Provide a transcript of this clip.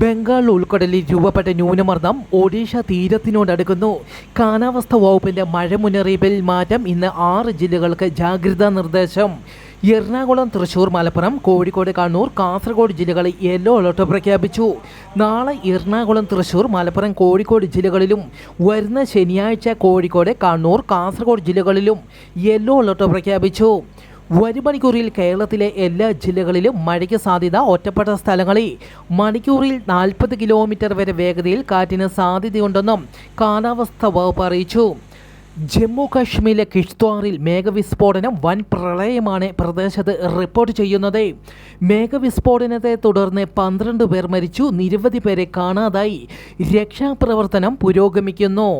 ബംഗാൾ ഉൾക്കടലിൽ രൂപപ്പെട്ട ന്യൂനമർദ്ദം ഒഡീഷ തീരത്തിനോടടുക്കുന്നു കാലാവസ്ഥ വകുപ്പിന്റെ മഴ മുന്നറിയിപ്പിൽ മാറ്റം ഇന്ന് ആറ് ജില്ലകൾക്ക് ജാഗ്രതാ നിർദ്ദേശം. എറണാകുളം തൃശൂർ മലപ്പുറം കോഴിക്കോട് കണ്ണൂർ കാസർഗോഡ് ജില്ലകളിൽ യെല്ലോ അലർട്ട് പ്രഖ്യാപിച്ചു. നാളെ എറണാകുളം തൃശൂർ മലപ്പുറം കോഴിക്കോട് ജില്ലകളിലും വരുന്ന ശനിയാഴ്ച കോഴിക്കോട് കണ്ണൂർ കാസർഗോഡ് ജില്ലകളിലും യെല്ലോ അലർട്ട് പ്രഖ്യാപിച്ചു. വരും മണിക്കൂറിൽ കേരളത്തിലെ എല്ലാ ജില്ലകളിലും മഴയ്ക്ക് സാധ്യത ഒറ്റപ്പെട്ട സ്ഥലങ്ങളിൽ. മണിക്കൂറിൽ നാൽപ്പത് കിലോമീറ്റർ വരെ വേഗതയിൽ കാറ്റിന് സാധ്യതയുണ്ടെന്നും കാലാവസ്ഥാ വകുപ്പ് അറിയിച്ചു. ജമ്മു കാശ്മീരിലെ കിഷ്ത്വാറിൽ മേഘവിസ്ഫോടനം വൻ പ്രളയമാണ് പ്രദേശത്ത് റിപ്പോർട്ട് ചെയ്യുന്നത്. മേഘവിസ്ഫോടനത്തെ തുടർന്ന് പന്ത്രണ്ട് പേർ മരിച്ചു നിരവധി പേരെ കാണാതായി. രക്ഷാപ്രവർത്തനം പുരോഗമിക്കുന്നു.